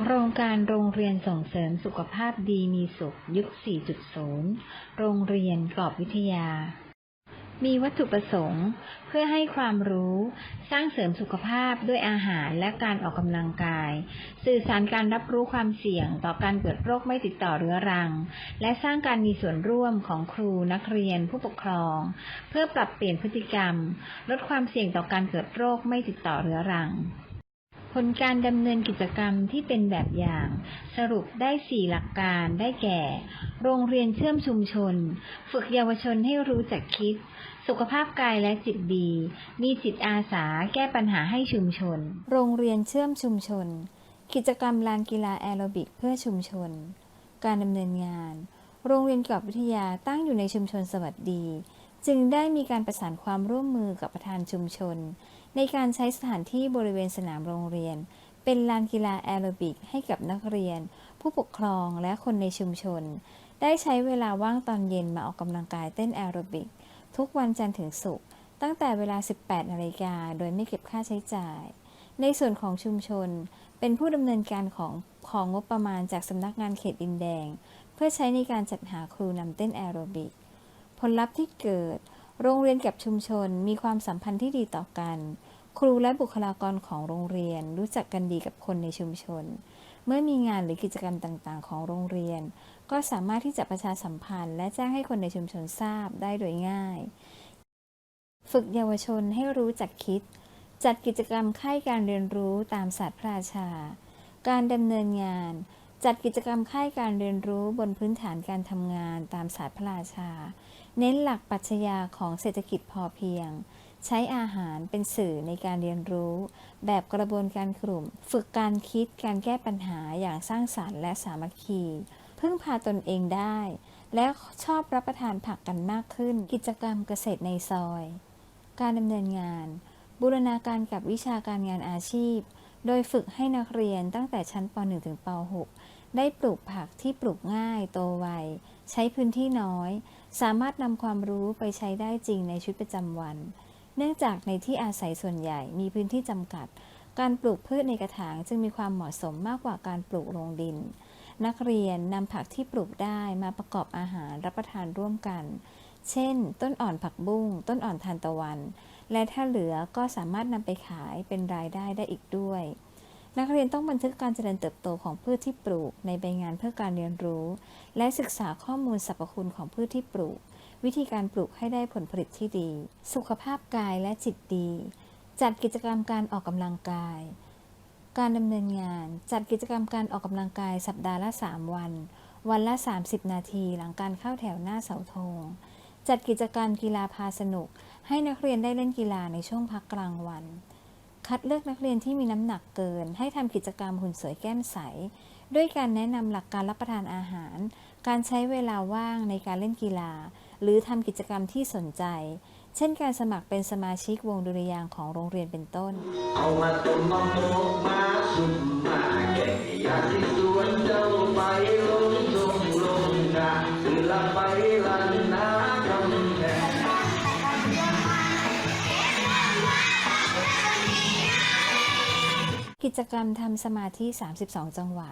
โครงการโรงเรียนส่งเสริมสุขภาพดีมีสุขยุค 4.0 โรงเรียนกรอบวิทยา มีวัตถุประสงค์ เพื่อให้ความรู้ สร้างเสริมสุขภาพด้วยอาหารและการออกกำลังกาย สื่อสารการรับรู้ความเสี่ยงต่อการเกิดโรคไม่ติดต่อเรื้อรัง และสร้างการมีส่วนร่วมของครูนักเรียนผู้ปกครอง เพื่อปรับเปลี่ยนพฤติกรรม ลดความเสี่ยงต่อการเกิดโรคไม่ติดต่อเรื้อรัง ผลการดำเนินกิจกรรมที่เป็นแบบอย่าง สรุปได้ 4 หลักการได้แก่ โรงเรียนเชื่อมชุมชน ฝึกเยาวชนให้รู้จักคิด สุขภาพกายและจิตดี มีจิตอาสาแก้ปัญหาให้ชุมชน โรงเรียนเชื่อมชุมชน กิจกรรมลานกีฬาแอโรบิกเพื่อชุมชน การดำเนินงาน โรงเรียนกอบวิทยาตั้งอยู่ในชุมชนสวัสดี จึงได้มีการประสานความร่วมมือกับประธานชุมชน ในการใช้สถานที่บริเวณสนามโรงเรียน เป็นลานกีฬาแอโรบิกให้กับนักเรียน ผู้ปกครองและคนในชุมชน ได้ใช้เวลาว่างตอนเย็นมาออกกำลังกายเต้นแอโรบิกทุกวันจันทร์ถึงศุกร์ตั้งแต่เวลา 18 นาฬิกาโดยไม่เก็บค่าใช้จ่าย ในส่วนของชุมชน เป็นผู้ดำเนินการของของงบประมาณจากสำนักงานเขตดินแดง เพื่อใช้ในการจัดหาครูนำเต้นแอโรบิกผลลัพธ์ที่เกิด โรงเรียนกับชุมชนมีความสัมพันธ์ที่ดีต่อกัน ครูและบุคลากรของโรงเรียนรู้จักกันดีกับคนในชุมชน เมื่อมีงานหรือกิจกรรมต่างๆ ของโรงเรียน ก็สามารถที่จะประชาสัมพันธ์ และแจ้งให้คนในชุมชนทราบได้โดยง่าย ฝึกเยาวชนให้รู้จักคิด จัดกิจกรรมค่ายการเรียนรู้ตามศาสตร์พระราชา การดำเนินงาน จัดกิจกรรมค่ายการเรียนรู้บนพื้นฐานการทำงานตามศาสตร์พระราชา เน้นหลักปรัชญาของเศรษฐกิจพอเพียง ใช้อาหารเป็นสื่อในการเรียนรู้ แบบกระบวนการกลุ่ม ฝึกการคิดการแก้ปัญหาอย่างสร้างสรรค์และสามัคคี พึ่งพาตนเองได้ และชอบรับประทานผักกันมากขึ้น กิจกรรมเกษตรในซอย การดำเนินงาน บูรณาการกับวิชาการงานอาชีพ โดยฝึกให้นักเรียนตั้งแต่ชั้นป .1 ถึงป .6 ได้ปลูกผักที่ปลูกง่ายโตไวใช้พื้นที่น้อย สามารถนำความรู้ไปใช้ได้จริงในชีวิตประจำวัน เนื่องจากในที่อาศัยส่วนใหญ่มีพื้นที่จำกัด การปลูกพืชในกระถางจึงมีความเหมาะสมมากกว่าการปลูกลงดิน นักเรียนนำผักที่ปลูกได้มาประกอบอาหารรับประทานร่วมกัน เช่น ต้นอ่อนผักบุ้ง ต้นอ่อนทานตะวัน และถ้าเหลือก็สามารถนำไปขายเป็นรายได้ได้อีกด้วย นักเรียนต้องบันทึกการเจริญเติบโตของพืชที่ปลูกในใบงานเพื่อการเรียนรู้ และศึกษาข้อมูลสรรพคุณของพืชที่ปลูก วิธีการปลูกให้ได้ผลผลิตที่ดี สุขภาพกายและจิตดี จัดกิจกรรมการออกกำลังกาย การดำเนินงาน จัดกิจกรรมการออกกำลังกายสัปดาห์ละ 3 วัน วันละ 30 นาทีหลังการเข้าแถวหน้าเสาธง จัดกิจกรรมกีฬาพาสนุก ให้นักเรียนได้เล่นกีฬาในช่วงพักกลางวัน คัดเลือกนักเรียนที่มีน้ำหนักเกิน ให้ทำกิจกรรมหุ่นสวยแก้มใส ด้วยการแนะนำหลักการรับประทานอาหาร การใช้เวลาว่างในการเล่นกีฬา หรือทำกิจกรรมที่สนใจ เช่นการสมัครเป็นสมาชิกวงดุริยางของโรงเรียนเป็นต้น เอามาต้มมาโมกมาสุ่มมาแก่อยากที่สวนเจ้าไปลงทรงลงนาคือละไปลันนากำแพงกิจกรรมทำสมาธิ 32 จังหวะ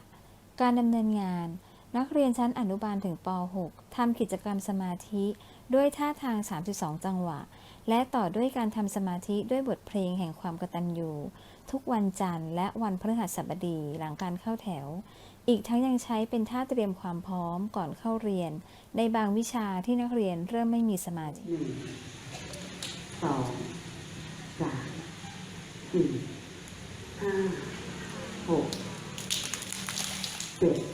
การดำเนินงาน นักเรียนชั้นอนุบาลถึงป .6 ทำกิจกรรมสมาธิด้วยท่าทาง 32 จังหวะ และต่อด้วยการทำสมาธิด้วยบทเพลงแห่งความกตัญญูทุกวันจันทร์และวันพฤหัสบดีหลังการเข้าแถว อีกทั้งยังใช้เป็นท่าเตรียมความพร้อมก่อนเข้าเรียน ในบางวิชาที่นักเรียนเริ่มไม่มีสมาธิสองสามสี่ห้าหกเจ็ด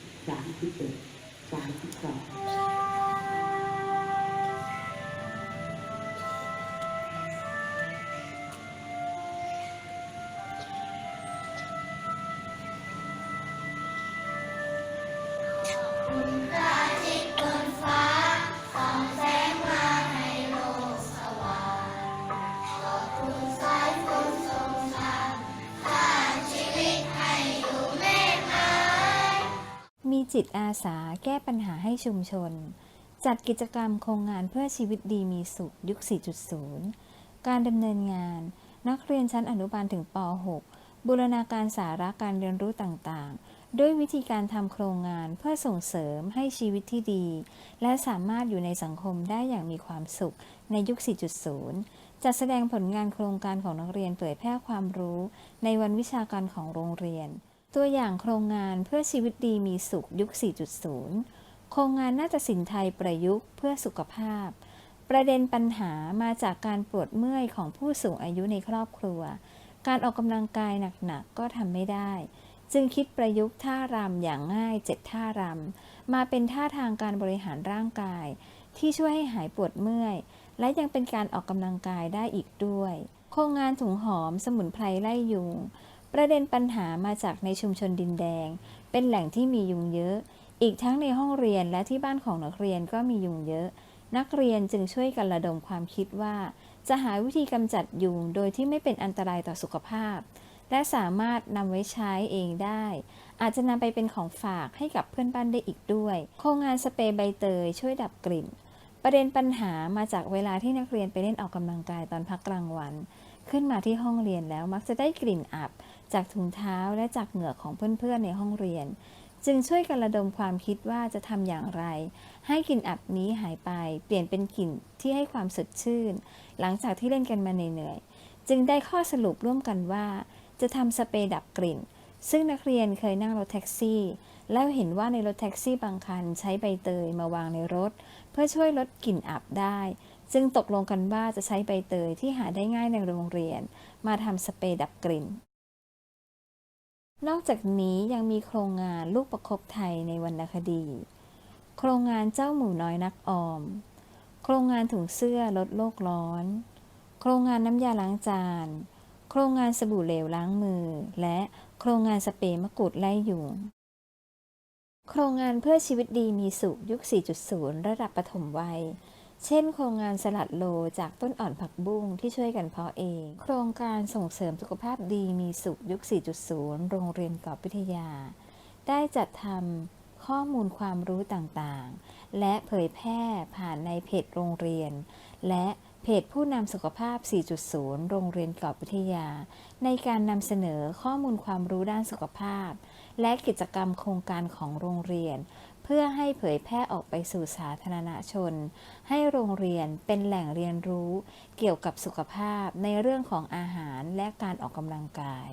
สามสิบเอ็ดสามสิบสอง จิตอาสาแก้ปัญหาให้ชุมชน จัดกิจกรรมโครงงานเพื่อชีวิตดีมีสุขยุค 4.0 การดำเนินงาน นักเรียนชั้นอนุบาลถึงป .6 บูรณาการสาระการเรียนรู้ต่างๆ ด้วยวิธีการทำโครงงานเพื่อส่งเสริมให้ชีวิตที่ดี และสามารถอยู่ในสังคมได้อย่างมีความสุขในยุค 4.0 จัดแสดงผลงานโครงการของนักเรียนเผยแพร่ความรู้ ในวันวิชาการของโรงเรียน ตัวอย่างโครงงานเพื่อชีวิตดีมีสุขยุค 4.0 โครงงานนาฏศิลป์ไทยประยุกต์เพื่อสุขภาพ ประเด็นปัญหามาจากการปวดเมื่อยของผู้สูงอายุในครอบครัว การออกกำลังกายหนักๆก็ทำไม่ได้ จึงคิดประยุกต์ท่ารำอย่างง่ายเจ็ดท่ารำมาเป็นท่าทางการบริหารร่างกาย ที่ช่วยให้หายปวดเมื่อย และยังเป็นการออกกำลังกายได้อีกด้วย โครงงานถุงหอมสมุนไพรไล่ยุง ประเด็นปัญหามาจากในชุมชนดินแดง เป็นแหล่งที่มียุงเยอะ อีกทั้งในห้องเรียนและที่บ้านของนักเรียนก็มียุงเยอะ นักเรียนจึงช่วยกันระดมความคิดว่า จะหาวิธีกำจัดยุงโดยที่ไม่เป็นอันตรายต่อสุขภาพ และสามารถนำไว้ใช้เองได้ อาจจะนำไปเป็นของฝากให้กับเพื่อนบ้านได้อีกด้วย โครงงานสเปรย์ใบเตยช่วยดับกลิ่น ประเด็นปัญหามาจากเวลาที่นักเรียนไปเล่นออกกำลังกายตอนพักกลางวัน ขึ้นมาที่ห้องเรียนแล้วมักจะได้กลิ่นอับ จากถุงเท้าและจากเหงื่อของเพื่อนๆในห้องเรียน จึงช่วยกันระดมความคิดว่าจะทำอย่างไร ให้กลิ่นอับนี้หายไป เปลี่ยนเป็นกลิ่นที่ให้ความสดชื่น หลังจากที่เล่นกันมาเหนื่อยๆจึงได้ข้อสรุปร่วมกันว่า จะทำสเปรย์ดับกลิ่น ซึ่งนักเรียนเคยนั่งรถแท็กซี่ แล้วเห็นว่าในรถแท็กซี่บางคันใช้ใบเตยมาวางในรถ เพื่อช่วยลดกลิ่นอับได้จึงตกลงกันว่าจะใช้ใบเตยที่หาได้ง่ายในโรงเรียน มาทำสเปรย์ดับกลิ่น นอกจากนี้ยังมีโครงงานลูกประคบไทยในวรรณคดี โครงงานเจ้าหมูน้อยนักออม โครงงานถุงเสื้อลดโลกร้อน โครงงานน้ำยาล้างจาน โครงงานสบู่เหลวล้างมือ และโครงงานสเปรย์มะกรูดไล่ยุง โครงงานเพื่อชีวิตดีมีสุขยุค 4.0 ระดับปฐมวัย เช่น โครงงานสลัดโลจากต้นอ่อนผักบุ้งที่ช่วยกันเพาะเอง โครงการส่งเสริมสุขภาพดีมีสุขยุค 4.0 โรงเรียนกอบวิทยา ได้จัดทำข้อมูลความรู้ต่างๆ และเผยแพร่ผ่านในเพจโรงเรียน และเพจผู้นำสุขภาพ 4.0 โรงเรียนกอบวิทยา ในการนำเสนอข้อมูลความรู้ด้านสุขภาพ และกิจกรรมโครงการของโรงเรียน พื่อให้เผยแพร่ออกไปสู่สาธารณชน ให้โรงเรียนเป็นแหล่งเรียนรู้ เกี่ยวกับสุขภาพในเรื่องของอาหารและการออกกำลังกาย